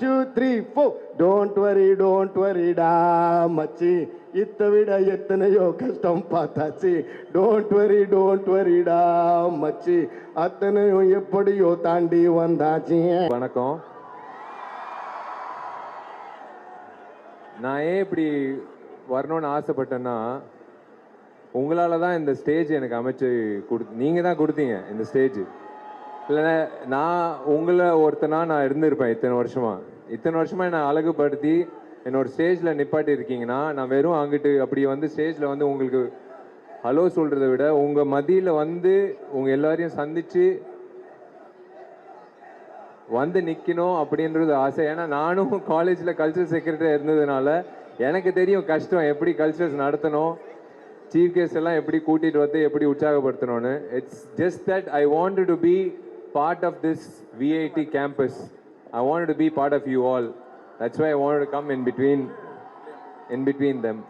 Two three four don't worry don't வரிடா மச்சி. இத்தை விட எத்தனையோ கஷ்டம் பார்த்தாச்சு. டோன்ட் வரி டோன்ட் வரிடா மச்சி. அத்தனையும் எப்படியோ தாண்டி வந்தாச்சு. வணக்கம். நான் ஏன் இப்படி வரணும்னு ஆசைப்பட்டேன்னா உங்களால தான் இந்த ஸ்டேஜ் எனக்கு அமைச்சு கொடு நீங்கள் தான் கொடுத்தீங்க இந்த ஸ்டேஜ் இல்லைன்னா நான் உங்களை ஒருத்தனா நான் இருந்திருப்பேன் இத்தனை வருஷமா. இத்தனை வருஷமா என்னை அழகுபடுத்தி என்னோட ஸ்டேஜில் நிப்பாட்டி இருக்கீங்கன்னா நான் வெறும் அங்கிட்டு அப்படி வந்து ஸ்டேஜில் வந்து உங்களுக்கு ஹலோ சொல்கிறத விட உங்கள் மதியில் வந்து உங்கள் எல்லாரையும் சந்தித்து வந்து நிற்கணும் அப்படின்றது ஆசை. ஏன்னா நானும் காலேஜில் கல்ச்சர் செக்ரட்டரி இருந்ததுனால எனக்கு தெரியும் கஷ்டம் எப்படி கல்ச்சர்ஸ் நடத்தணும் சீஃப் கெஸ்ட் எல்லாம் எப்படி கூட்டிகிட்டு வந்து எப்படி உற்சாகப்படுத்தணும்னு. It's just that I want to be Part of this VIT campus I want to be part of you all that's why I want to come in between in between them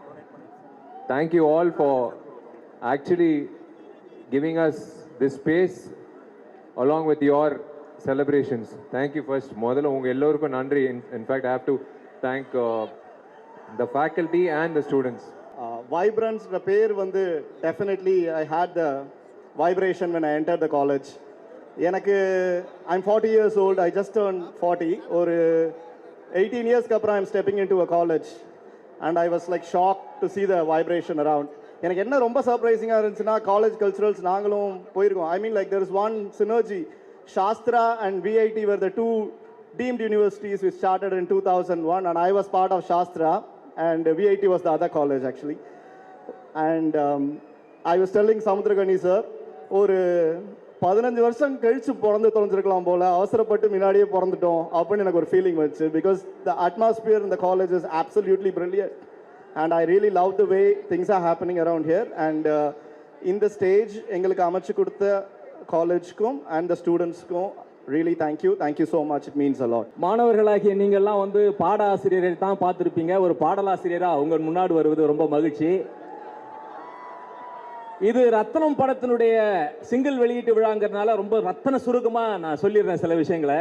thank you all for actually giving us this space along with your celebrations. Thank you first. முதல்ல உங்க எல்லோருக்கும் நன்றி in fact I have to thank the faculty and the students வைப்ரன்ஸ்ன்ற பேர் வந்து definitely I had the vibration when I entered the college எனக்கு I'm forty years old I just turn forty ஒரு eighteen இயர்ஸ்க்கு அப்புறம் I'm stepping in to a college and I was like shock to see the vibration around எனக்கு என்ன ரொம்ப சர்ப்ரைசிங்காக இருந்துச்சுன்னா college culturals நாங்களும் போயிருக்கோம். I mean like there is one synergy Sastra and VIT were the two deemed universities which started in 2001 and I was part of Shastra and VIT was the other college actually. And um, I was telling Samudragani sir, ஒரு பதினஞ்சு வருஷம் கழிச்சு பிறந்து தொலைஞ்சிருக்கலாம் போல அவசரப்பட்டு முன்னாடியே பிறந்துட்டோம் அப்படின்னு எனக்கு ஒரு ஃபீலிங் வந்துச்சு. பிகாஸ் த அட்மாஸ்பியர் இந்த college is absolutely brilliant and I really love the way things are happening around here and இந்த ஸ்டேஜ் எங்களுக்கு அமைச்சு கொடுத்த காலேஜ்க்கும் and the ஸ்டூடெண்ட்ஸ்க்கும் really thank you thank you so much it means a lot மாணவர்களாகிய நீங்கள்லாம் வந்து பாட ஆசிரியரை தான் பார்த்துருப்பீங்க. ஒரு பாடலாசிரியராக உங்கள் முன்னாடி வருவது ரொம்ப மகிழ்ச்சி. இது ரத்னம் படத்தினுடைய சிங்கிள் வெளியீட்டு விழாங்கிறதுனால ரொம்ப ரத்தன சுருக்கமாக நான் சொல்லிடுறேன் சில விஷயங்களை.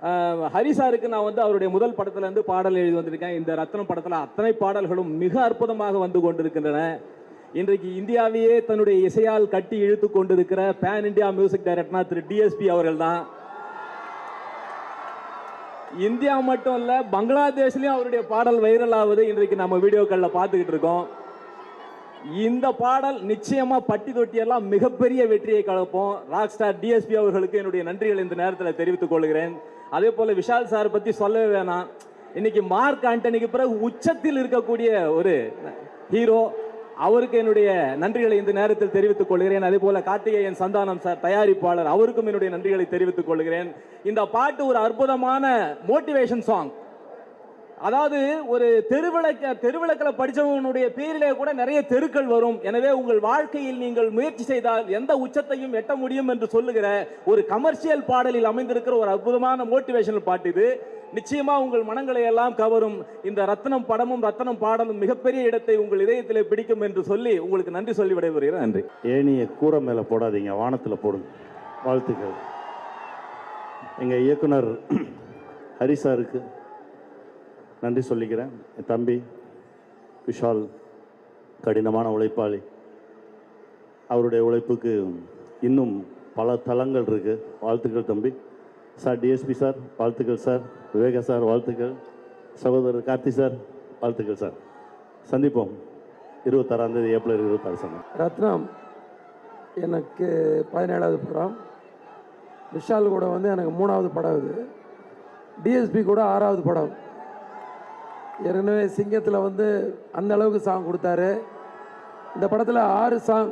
ஹரிசாருக்கு ஹரி சாருக்கு நான் வந்து அவருடைய முதல் படத்துலேருந்து பாடல் எழுதி வந்திருக்கேன். இந்த ரத்னம் படத்தில் அத்தனை பாடல்களும் மிக அற்புதமாக வந்து கொண்டிருக்கின்றன. இன்றைக்கு இந்தியாவையே தன்னுடைய இசையால் கட்டி இழுத்து கொண்டிருக்கிற பேன் இந்தியா மியூசிக் டைரக்டர்னா திரு டிஎஸ்பி அவர்கள் தான் இந்தியா மட்டும் இல்லை பங்களாதேஷ்லேயும் அவருடைய பாடல் வைரல் ஆகுது. இன்றைக்கு நம்ம வீடியோக்களில் பார்த்துக்கிட்டு இருக்கோம். இந்த பாடல் நிச்சயமா பட்டி தொட்டியெல்லாம் மிகப்பெரிய வெற்றியை கலப்போம். ராக் ஸ்டார் டிஎஸ்பி அவர்களுக்கு என்னுடைய நன்றிகள் இந்த நேரத்தில் தெரிவித்துக் கொள்கிறேன். அதே போல விஷால் சார் பத்தி சொல்லவே வேணாம். இன்னைக்கு மார்க் ஆண்டனிக்கு பிறகு உச்சத்தில் இருக்கக்கூடிய ஒரு ஹீரோ அவருக்கு என்னுடைய நன்றிகளை இந்த நேரத்தில் தெரிவித்துக் கொள்கிறேன். அதே போல கார்த்திகேயன் சந்தானம் சார் தயாரிப்பாளர் அவருக்கும் என்னுடைய நன்றிகளை தெரிவித்துக் கொள்கிறேன். இந்த பாட்டு ஒரு அற்புதமான மோட்டிவேஷன் சாங் அதாவது ஒரு தெருவிளக்க தெருவிளக்கில் படித்தவனுடைய பேரிலே கூட நிறைய தெருக்கள் வரும். எனவே உங்கள் வாழ்க்கையில் நீங்கள் முயற்சி செய்தால் எந்த உச்சத்தையும் எட்ட முடியும் என்று சொல்லுகிற ஒரு கமர்ஷியல் பாடலில் அமைந்திருக்கிற ஒரு அற்புதமான மோட்டிவேஷனல் பாட்டு இது. நிச்சயமா உங்கள் மனங்களை எல்லாம் கவரும். இந்த ரத்னம் படமும் ரத்னம் பாடலும் மிகப்பெரிய இடத்தை உங்கள் இதயத்திலே பிடிக்கும் என்று சொல்லி உங்களுக்கு நன்றி சொல்லி விடைபெறுகிறேன். நன்றி. ஏணியை கூரை மேலே போடாதீங்க. வானத்தில் போடுங்க. வாழ்த்துக்கள். எங்கள் இயக்குனர் ஹரி சாருக்கு நன்றி சொல்லிக்கிறேன். என் தம்பி விஷால் கடினமான உழைப்பாளி. அவருடைய உழைப்புக்கு இன்னும் பல தளங்கள் இருக்குது வாழ்த்துக்கள் தம்பி. சார் டிஎஸ்பி சார் வாழ்த்துக்கள் சார். விவேகா சார் வாழ்த்துக்கள். சகோதரர் கார்த்தி சார் வாழ்த்துக்கள் சார். சந்திப்போம். இருபத்தாறாம் தேதி ஏப்ரல் இருபத்தாறு சமயம் ரத்னம் எனக்கு பதினேழாவது படம் விஷால் கூட வந்து எனக்கு மூணாவது படம் இது. டிஎஸ்பி கூட ஆறாவது படம். ஏற்கனவே சிங்கத்தில் வந்து அந்த அளவுக்கு சாங் கொடுத்தாரு. இந்த படத்தில் ஆறு சாங்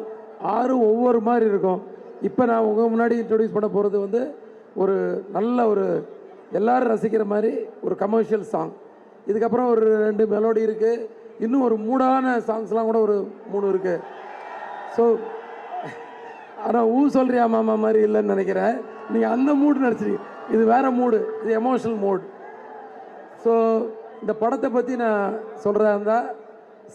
ஆறு ஒவ்வொரு மாதிரி இருக்கும். இப்போ நான் உங்கள் முன்னாடி இன்ட்ரடியூஸ் பண்ண போகிறது வந்து ஒரு நல்ல ஒரு எல்லாரும் ரசிக்கிற மாதிரி ஒரு கமர்ஷியல் சாங் இதுக்கப்புறம் ஒரு ரெண்டு மெலோடி இருக்குது இன்னும் ஒரு மூடான சாங்ஸ்லாம் கூட ஒரு மூணு இருக்குது ஸோ ஆனால் ஊ சொல்கிறியா மாமா மாதிரி இல்லைன்னு நினைக்கிறேன். நீங்கள் அந்த மூடு நடிச்சிருக்கீங்க இது வேறு மூடு இது எமோஷனல் மூட் இந்த படத்தை பற்றி நான் சொல்கிறதா இருந்தால்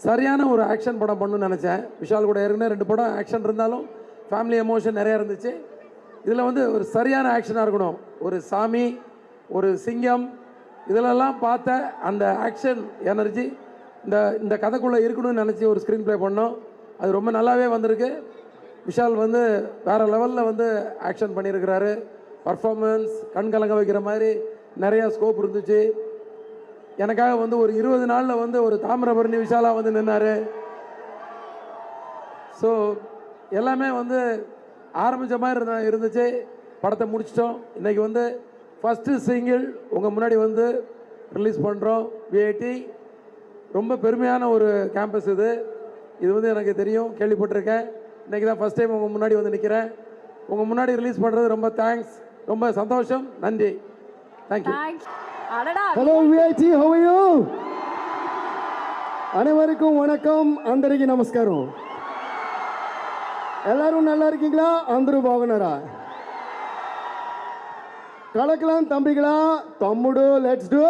சரியான ஒரு ஆக்ஷன் படம் பண்ணணும்னு நினச்சேன். விஷால் கூட ஏற்கனவே ரெண்டு படம் ஆக்ஷன் இருந்தாலும் ஃபேமிலி எமோஷன் நிறையா இருந்துச்சு. இதில் வந்து ஒரு சரியான ஆக்ஷனாக இருக்கணும். ஒரு சாமி ஒரு சிங்கம் இதிலெல்லாம் பார்த்த அந்த ஆக்ஷன் எனர்ஜி இந்த இந்த கதைக்குள்ளே இருக்கணும்னு நினச்சி ஒரு ஸ்க்ரீன் ப்ளே பண்ணோம். அது ரொம்ப நல்லாவே வந்திருக்கு. விஷால் வந்து வேறு லெவலில் வந்து ஆக்ஷன் பண்ணியிருக்கிறாரு. பர்ஃபார்மன்ஸ் கண் கலங்க வைக்கிற மாதிரி நிறையா ஸ்கோப் இருந்துச்சு. எனக்காக வந்து ஒரு இருபது நாளில் வந்து ஒரு தாமிரபரணி விஷாலாக வந்து நின்னார். ஸோ எல்லாமே வந்து ஆரம்பித்த மாதிரி இருந்த இருந்துச்சு. படத்தை முடிச்சிட்டோம். இன்றைக்கி வந்து ஃபஸ்ட்டு சிங்கிள் உங்கள் முன்னாடி வந்து ரிலீஸ் பண்ணுறோம் விஐடி ரொம்ப பெருமையான ஒரு கேம்பஸ் இது. இது வந்து எனக்கு தெரியும். கேள்விப்பட்டிருக்கேன். இன்றைக்கி தான் ஃபஸ்ட் டைம் உங்கள் முன்னாடி வந்து நிற்கிறேன் உங்கள் முன்னாடி ரிலீஸ் பண்ணுறது ரொம்ப தேங்க்ஸ் ரொம்ப சந்தோஷம். நன்றி. Thank you hello VIG how you அனைவருக்கும் வணக்கம் அந்தரிக்கு நமஸ்காரம் எல்லாரும் நல்லா இருக்கீங்களா అందరూ బాగున్నారా కళకలం తంబిగలా తమ్ముడు let's do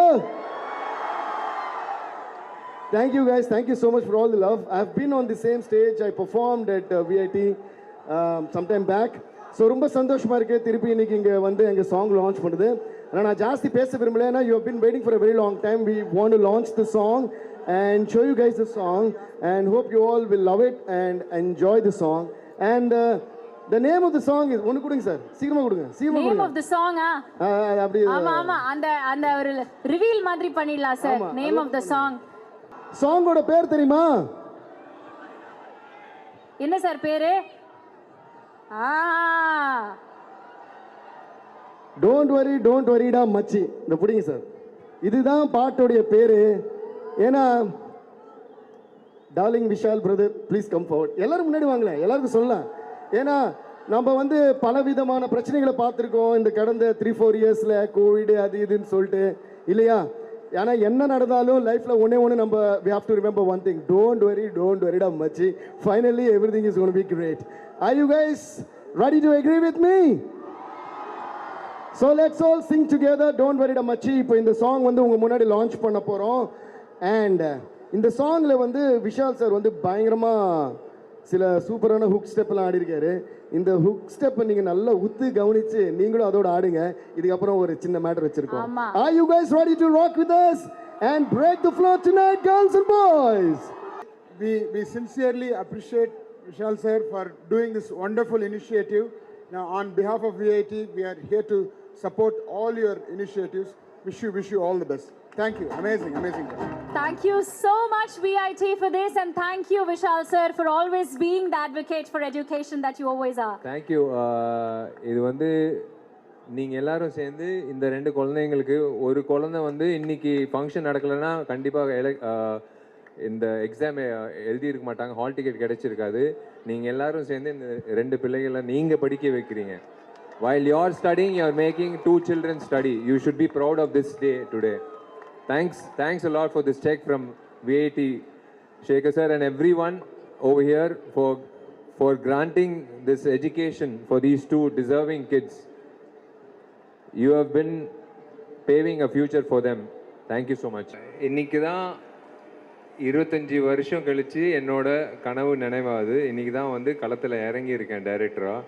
Thank you guys. Thank you so much for all the love. I've been on the same stage. I performed at uh, VIT um, sometime back. So ரொம்ப சந்தோஷமாக இருக்குது திருப்பி இன்றைக்கி இங்கே வந்து எங்கள் சாங் லான்ச் பண்ணுது ஆனால் நான் ஜாஸ்தி பேச விரும்பல. ஏன்னா you been waiting for very long time we want to launch the song and show you guys the song and hope you all will love it and enjoy the song and the name of the song is ஒன்று கொடுங்க sir. சீக்கிரமாக கொடுங்க. சீக்கிரமாக name கொடுங்க. Of the சாங்கா ஆ, அது அப்படி ஆமா ஆமா. அந்த அந்த ஒரு ரிவீல் மாதிரி பண்ணிடலாம் sir. Name of the song சாங்கோட பேர் தெரியுமா? என்ன சார் பேரு? ஆ. டோன்ட் வரி டோன்ட் வரிடா மச்சி. இந்த பிடிங்க சார். இதுதான் பாட்டோடைய பேர். ஏன்னா darling Vishal brother please come forward எல்லோரும் முன்னாடி வாங்களேன் எல்லாருக்கும் சொல்லலாம். ஏன்னா நம்ம வந்து பல விதமான பிரச்சனைகளை பார்த்துருக்கோம் இந்த கடந்த த்ரீ ஃபோர் இயர்ஸில் கோவிடு அது இதுன்னு சொல்லிட்டு. இல்லையா? ஏன்னா என்ன நடந்தாலும் லைஃப்பில் ஒன்றே ஒன்று நம்ம we have to remember one thing don't worry don't வரிடா மச்சி. Finally everything is one be great I you guys ready to agree with me so let's all sing together don't வரிட மச்சி இப்போ இந்த சாங் வந்து உங்கள் முன்னாடி லான்ச் பண்ண போகிறோம் and இந்த சாங்கில் வந்து விஷால் சார் வந்து பயங்கரமாக சில சூப்பரான ஹுக் ஸ்டெப்லாம் ஆடிருக்காரு இந்த ஹுக் ஸ்டெப்பை நீங்கள் நல்லா உத்து கவனித்து நீங்களும் அதோட ஆடுங்க. இதுக்கப்புறம் ஒரு சின்ன மேட்டர் வச்சிருக்கோம். Are you guys ready to rock with us and break the floor tonight girls and boys We, we sincerely appreciate Vishal sir for doing this wonderful initiative. Now, on behalf of VIT, we are here to support all your initiatives. Wish you, wish you all the best. Thank you. Amazing, amazing. Thank you so much, VIT, for this, and thank you, Vishal sir, for always being the advocate for education that you always are. Thank you இது வந்து நீங்கள் எல்லாரும் சேர்ந்து இந்த ரெண்டு குழந்தைங்களுக்கு ஒரு குழந்தை வந்து இன்னைக்கு ஃபங்க்ஷன் நடக்கலைன்னா கண்டிப்பாக எல இந்த எக்ஸாம் எழுதியிருக்க மாட்டாங்க ஹால் டிக்கெட் கிடைச்சிருக்காது நீங்கள் எல்லாரும் சேர்ந்து இந்த ரெண்டு பிள்ளைகளை நீங்கள் படிக்க வைக்கிறீங்க while you're studying you're making two children study you should be proud of this day today thanks thanks a lot for this check from VAT Shekhar sir and everyone over here for for granting this education for these two deserving kids you have been paving a future for them thank you so much இன்னைக்கு தான் இருபத்தஞ்சி வருஷம் கழித்து என்னோட கனவு நினைவாகுது இன்றைக்கி தான் வந்து களத்தில் இறங்கியிருக்கேன் டைரக்டராக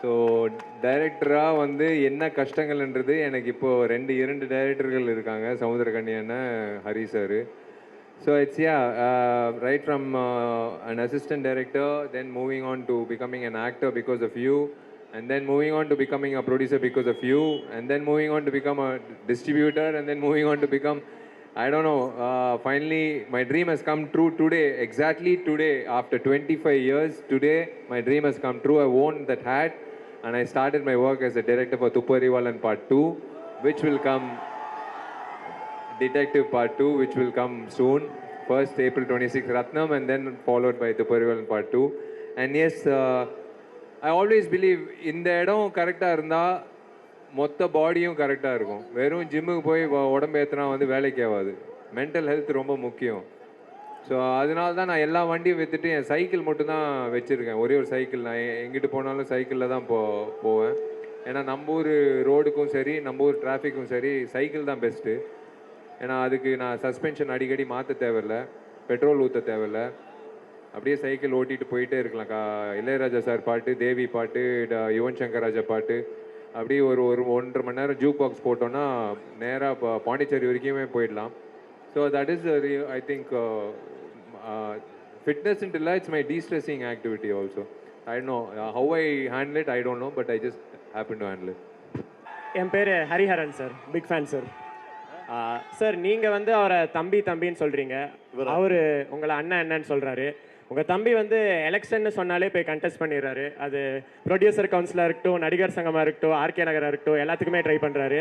ஸோ டைரக்டராக வந்து என்ன கஷ்டங்கள்ன்றது எனக்கு இப்போது ரெண்டு இரண்டு டைரக்டர்கள் இருக்காங்க சமுத்திரகன்யான்னு Hari sir so it's ya right from an assistant director then moving on to becoming an actor because of you and then moving on to becoming a producer because of you and then moving on to become a distributor and then moving on to become I don't know finally my dream dream come true today exactly today after twenty five years today my dream has come true I own that hat and I started my work as a director for Tuparivalan Part 2, which will come Detective Part 2, which will come soon. First April 26th, Ratnam, and then followed by Tuparivalan Part 2. And yes, uh, I always believe இந்த இடம் கரெக்டாக இருந்தால் மொத்த பாடியும் கரெக்டாக இருக்கும் வெறும் ஜிம்முக்கு போய் வ- உடம்பு ஏற்றினா வந்து வேலைக்கு ஆகாது மென்டல் ஹெல்த் ரொம்ப முக்கியம் ஸோ அதனால தான் நான் எல்லா வண்டியும் விற்றுட்டு என் சைக்கிள் மட்டும்தான் வச்சுருக்கேன். ஒரே ஒரு சைக்கிள். நான் எங்கிட்டு போனாலும் சைக்கிளில் தான் போ போவேன். ஏன்னா நம்ம ஊர் ரோடுக்கும் சரி நம்ம ஊர் டிராஃபிக்கும் சரி சைக்கிள் தான் பெஸ்ட்டு. ஏன்னா அதுக்கு நான் சஸ்பென்ஷன் அடிக்கடி மாற்ற தேவையில்ல. பெட்ரோல் ஊற்ற தேவையில்ல. அப்படியே சைக்கிள் ஓட்டிகிட்டு போயிட்டே இருக்கலாம். கா இளையராஜா சார் பாட்டு தேவி பாட்டு யுவன் சங்கர் ராஜா பாட்டு. அப்படியே ஒரு ஒரு ஒன்றரை மணி நேரம் ஜூக் பாக்ஸ் போட்டோன்னா நேராக பாண்டிச்சேரி வரைக்குமே போயிடலாம். So that is I think fitness இல்லை it's my destressing activity also I know how I handle it I don't know but I just happen to handle என் பேர் Hariharan sir big fan sir sir நீங்கள் வந்து அவரை தம்பி தம்பின்னு சொல்கிறீங்க அவர் உங்களை அண்ணன் அண்ணன்னு சொல்கிறாரு உங்கள் தம்பி வந்து எலெக்ஷன்னு சொன்னாலே போய் கண்டெஸ்ட் பண்ணிடுறாரு. அது ப்ரொடியூசர் கவுன்சிலாக இருக்கட்டும் நடிகர் சங்கமாக இருக்கட்டும் ஆர்கே நகராக இருக்கட்டும் எல்லாத்துக்குமே ட்ரை பண்ணுறாரு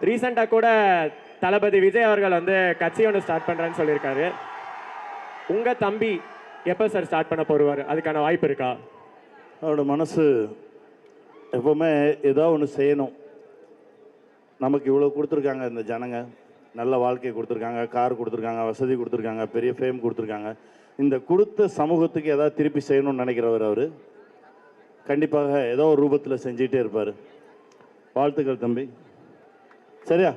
ரீசெண்டாக கூட தளபதி விஜய் அவர்கள் வந்து கட்சி ஒன்று ஸ்டார்ட் பண்ணுறேன்னு சொல்லியிருக்காரு. உங்கள் தம்பி எப்போ சார் ஸ்டார்ட் பண்ண போடுவார் அதுக்கான வாய்ப்பு இருக்கா? அவரோட மனசு எப்போவுமே ஏதோ ஒன்று செய்யணும். நமக்கு இவ்வளோ கொடுத்துருக்காங்க இந்த ஜனங்க. நல்ல வாழ்க்கை கொடுத்துருக்காங்க கார் கொடுத்துருக்காங்க வசதி கொடுத்துருக்காங்க பெரிய ஃபேம் கொடுத்துருக்காங்க. இந்த கொடுத்த சமூகத்துக்கு ஏதாவது திருப்பி செய்யணும்னு நினைக்கிறவர் அவர். கண்டிப்பாக ஏதோ ஒரு ரூபத்தில் செஞ்சிகிட்டே இருப்பார். வாழ்த்துக்கள் தம்பி. சரியா?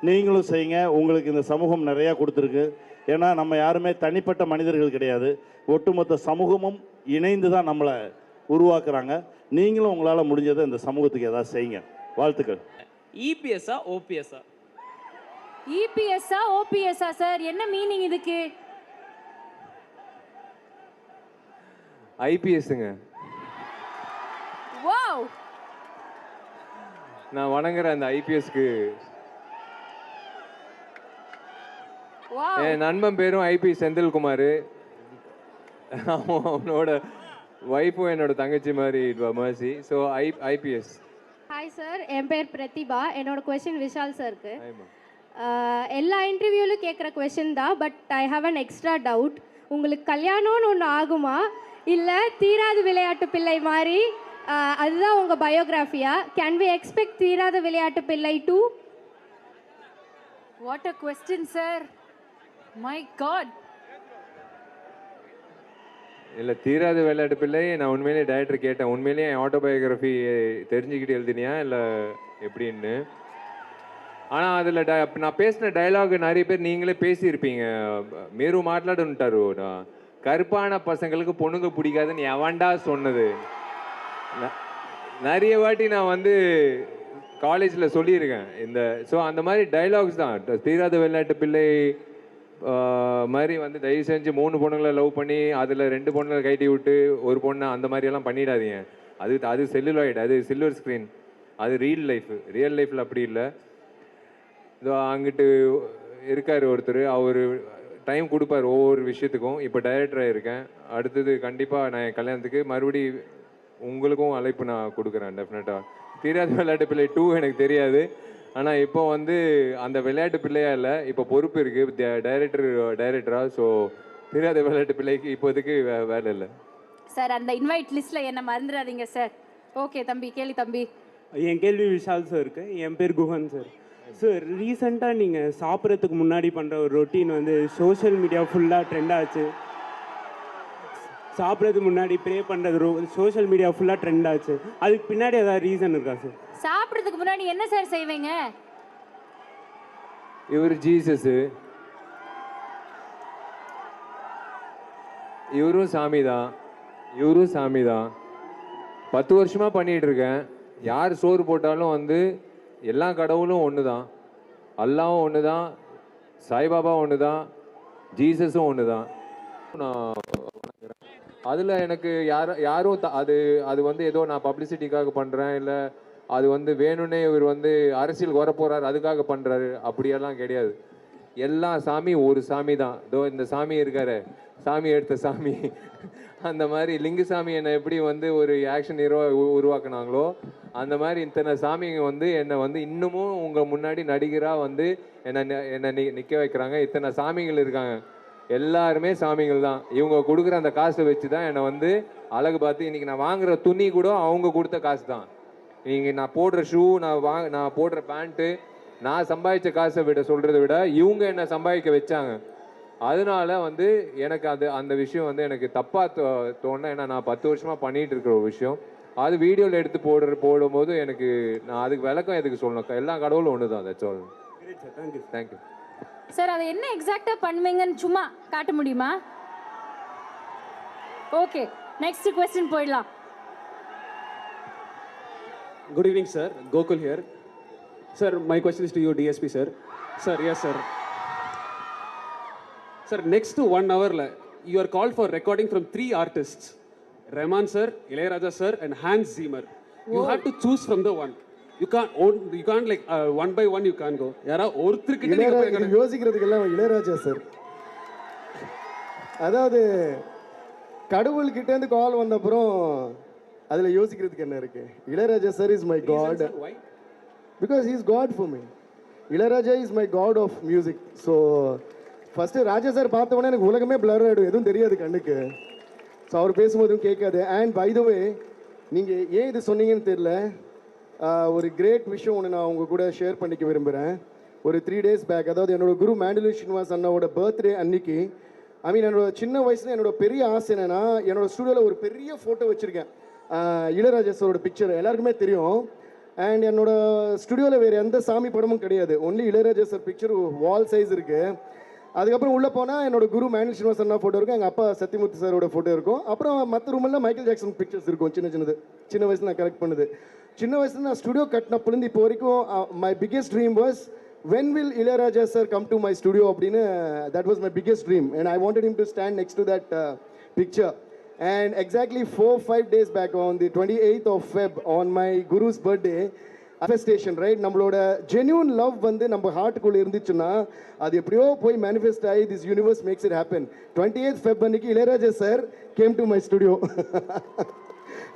நீங்களும் செய்யுங்க. உங்களுக்கு இந்த சமூகம் நிறையா கொடுத்துருக்கு. ஏன்னா நம்ம யாருமே தனிப்பட்ட மனிதர்கள் கிடையாது. ஒட்டுமொத்த சமூகமும் இணைந்து தான் நம்மளை உருவாக்குறாங்க. நீங்களும் உங்களால் முடிஞ்சதை இந்த சமூகத்துக்கு ஏதாவது செய்யுங்க. வாழ்த்துக்கள். இபிஎஸ்ஸா ஓபிஎஸ்ஸா இபிஎஸ்ஸா ஓபிஎஸ்ஸா சார்? என்ன மீனிங் இதுக்கு? ஐபிஎஸ்ஸுங்க வாவ்! நான் வணங்குற அந்த ஐபிஎஸ்க்கு வாவ் என் நண்பன் பேரும் ஐபி செந்தில்குமார். அவன் அவனோட ஒய்ஃபும் என்னோட தங்கச்சி மாதிரி mercy so I IPS hi sir என் பேர் பிரதிபா. என்னோட கொஷின் விஷால் சாருக்கு எல்லா இன்டர்வியூலும் கேட்குற கொஷின் தான் but I have an extra doubt உங்களுக்கு கல்யாணம்னு ஒன்று ஆகுமா? இல்லை தீராத விளையாட்டு பிள்ளை மாதிரி? அதுதான் உங்கள் பயோகிராஃபியா கேன் வி எக்ஸ்பெக்ட் தீராத விளையாட்டு பிள்ளை two what a question sir my god இல்லை தீராத விளையாட்டு பிள்ளை நான் உண்மையிலேயே டைரக்டர் கேட்டேன். உண்மையிலேயே என் ஆட்டோபயோகிராஃபி தெரிஞ்சுக்கிட்டு எழுதினியா? இல்லை எப்படின்னு? ஆனால் அதில் ட நான் பேசின டயலாக் நிறைய பேர் நீங்களே பேசியிருப்பீங்க. மேரு மாట్లాடுன்ட்டாரு நான் கருப்பான பசங்களுக்கு பொண்ணுங்க பிடிக்காதுன்னு எவன்டா சொன்னது? ந- நிறைய வாட்டி நான் வந்து காலேஜில் சொல்லியிருக்கேன். இந்த ஸோ அந்த மாதிரி டைலாக்ஸ் தான். தீராத விளையாட்டு பிள்ளை மாதிரி வந்து தயவு செஞ்சு மூணு பொண்ணுங்களை லவ் பண்ணி அதில் ரெண்டு பொண்ணுங்களை கைட்டி விட்டு ஒரு பொண்ணை அந்த மாதிரியெல்லாம் பண்ணிடாதீங்க. அது அது செல்லுலாய்டு அது சில்வர் ஸ்க்ரீன் அது ரியல் லைஃப் ரியல் லைஃப்பில் அப்படி இல்லை. இதோ அங்கிட்டு இருக்கார் ஒருத்தர். அவர் டைம் கொடுப்பார் ஒவ்வொரு விஷயத்துக்கும். இப்போ டைரக்டராக இருக்கேன். அடுத்தது கண்டிப்பாக நான் என் கல்யாணத்துக்கு மறுபடி உங்களுக்கும் அழைப்பு நான் கொடுக்குறேன் டெஃபினட்டாக தெரியாத விளையாட்டு பிள்ளை டூ எனக்கு தெரியாது. ஆனால் இப்போ வந்து அந்த விளையாட்டு பிள்ளையா இல்லை. இப்போ பொறுப்பு இருக்குது டைரக்டர் டைரக்டராக ஸோ தீராத விளையாட்டு பிள்ளைக்கு இப்போதைக்கு வே வேலை இல்லை. சார் அந்த இன்வைட் லிஸ்ட்ல என்ன மறந்துடாதீங்க சார் ஓகே தம்பி கேளு தம்பி. என் கேள்வி விஷால் சார் இருக்கு. என் பேர் குஹன் சார் சார் ரீசெண்டாக நீங்கள் சாப்பிட்றதுக்கு முன்னாடி பண்ணுற ஒரு ரொட்டீன் வந்து சோஷியல் மீடியா ஃபுல்லாக ட்ரெண்ட் ஆச்சு. சாப்பிட்றதுக்கு முன்னாடி ப்ரே பண்ணுறது சோஷியல் மீடியா ஃபுல்லாக ட்ரெண்ட் ஆச்சு. அதுக்கு பின்னாடி ஏதாவது ரீசன் இருக்கா சார் சாப்பிட்றதுக்கு முன்னாடி என்ன சார் செய்வீங்க? இவர் ஜீசஸ் இவரும் சாமி தான். இவரும் சாமி தான். பத்து வருஷமாக பண்ணிகிட்டு இருக்கேன். யார் சோறு போட்டாலும் வந்து எல்லா கடவுளும் ஒன்று தான். அல்லாவும் ஒன்று தான். சாய்பாபா ஒன்று தான். ஜீசஸும் ஒன்று தான். நான் அதில் எனக்கு யாரும் யாரும் த- அது அது வந்து ஏதோ நான் பப்ளிசிட்டிக்காக பண்ணுறேன் இல்லை அது வந்து வேணும்னே இவர் வந்து அரசியல் வரப்போகிறாரு அதுக்காக பண்ணுறாரு அப்படியெல்லாம் கிடையாது. எல்லா சாமி ஒரு சாமி தான். இதோ இந்த சாமி இருக்காரு. சாமி எடுத்த சாமி. அந்த மாதிரி லிங்குசாமி என்னை எப்படி வந்து ஒரு ஆக்ஷன் ஹீரோ உருவாக்குனாங்களோ அந்த மாதிரி இத்தனை சாமிங்க வந்து என்னை வந்து இன்னமும் உங்கள் முன்னாடி நடிகராக வந்து என்னை என்னை நி நிற்க வைக்கிறாங்க. இத்தனை சாமிகள் இருக்காங்க. எல்லாருமே சாமிகள் தான். இவங்க கொடுக்குற அந்த காசை வச்சு தான் என்னை வந்து அழகு பார்த்து இன்றைக்கி நான் வாங்குகிற துணி கூட அவங்க கொடுத்த காசு தான். நீங்கள் நான் போடுற ஷூ நான் வா நான் போடுற பேண்ட்டு நான் சம்பாதிச்ச காசை விட சொல்கிறத விட இவங்க என்னை சம்பாதிக்க வச்சாங்க. அதனால வந்து எனக்கு அது அந்த விஷயம் வந்து எனக்கு தப்பாக தோணல ஏன்னா நான் பத்து வருஷமாக பண்ணிட்டு இருக்கிற ஒரு விஷயம். அது வீடியோவில் எடுத்து போடுற போடும்போது எனக்கு நான் அதுக்கு விளக்கம் எதுக்கு சொல்லணும்? எல்லா கடவுளும் ஒன்று தான் that's all thank you thank you sir அதை என்ன எக்ஸாக்டா பண்ணுவீங்கன்னு சும்மா காட்ட முடியுமா? ஓகே நெக்ஸ்ட் கொஸ்டின் போயிடலாம். Good evening, sir. Gokul here. Sir, my question is to you, DSP, sir. Sir, yes, sir. Sir, next to one hour, you are called for recording from three artists Rahman, sir, Ilayaraja, sir, and Hans Zimmer. You have to choose from the one. You can't own, you can't like uh, one by one, you can't go. யாரா ஒருத்தர்கிட்ட நீங்க போய் Ilaiyaraaja யோசிக்கிறதுக்கெல்லாம் Ilaiyaraaja sir அதாவது கடவுள்கிட்டேருந்து கால் வந்த அப்புறம் அதில் யோசிக்கிறதுக்கு என்ன இருக்கு? Ilaiyaraaja sir is my god? Because is god for me Ilaiyaraaja is my god of music so first Raja sir பார்த்த உடனே எனக்கு உலகமே பிளர் ஆகிடும் எதுவும் தெரியாது கண்ணுக்கு. ஸோ அவர் பேசும்போதும் கேட்காது. அண்ட் பை த வே நீங்கள் ஏன் இது சொன்னீங்கன்னு தெரியல. ஆஹ், ஒரு கிரேட் விஷயம் ஒன்று நான் உங்க கூட ஷேர் பண்ணிக்க விரும்புகிறேன் ஒரு த்ரீ டேஸ் பேக் அதாவது என்னோட குரு மேண்டலு ஸ்ரீனிவாஸ் அண்ணாவோட பர்த்டே அன்னைக்கு ஐ மீன் என்னோட சின்ன வயசுல என்னோட பெரிய ஆசை என்னன்னா என்னோட ஸ்டுடியோவில் ஒரு பெரிய ஃபோட்டோ வச்சுருக்கேன். இளையராஜா சாரோட பிக்சர் எல்லாருக்குமே தெரியும். அண்ட் என்னோட ஸ்டுடியோவில் வேறு எந்த சாமி படமும் கிடையாது. Only Ilaiyaraaja sir picture wall size இருக்குது அதுக்கப்புறம் உள்ளே போனால் என்னோட குரு மேனல் ஸ்ரீனிவாசன் ஃபோட்டோ இருக்கும். எங்கள் அப்பா சத்தியமூர்த்தி சாரோட ஃபோட்டோ இருக்கும். அப்புறம் மற்ற ரூமெல்லாம் மைக்கேல் ஜாக்சன் பிக்சர்ஸ் இருக்கும். சின்ன சின்னது. சின்ன வயசு நான் கலெக்ட் பண்ணுது. சின்ன வயசுல நான் ஸ்டுடியோ கட்டினப்புலேருந்து இப்போ வரைக்கும் my biggest dream was when will Ilaiyaraaja sir come to my studio அப்படின்னு that was my biggest dream and I wanted him to stand next to that picture And exactly four, five days back on the 28th of Feb, on my Guru's birthday, manifestation right நம்மளோட genuine love வந்து நம்ம ஹார்ட்டுக்குள்ளே இருந்துச்சுன்னா அது எப்படியோ போய் manifest ஆகி this universe makes it happen twenty eighth feb அன்னைக்கு Ilaiyaraaja sir came to my studio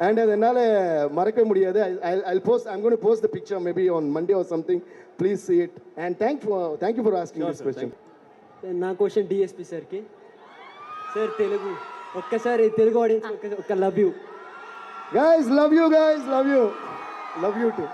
and அது என்னால் மறக்க முடியாது. I post I'm gonna post the picture maybe on Monday or something please see it and thank for thank you for asking this question நான் question DSP sir கே sir Telugu ఒక్కసారి Telugu audience ఒక్క love you guys love you guys love you love you too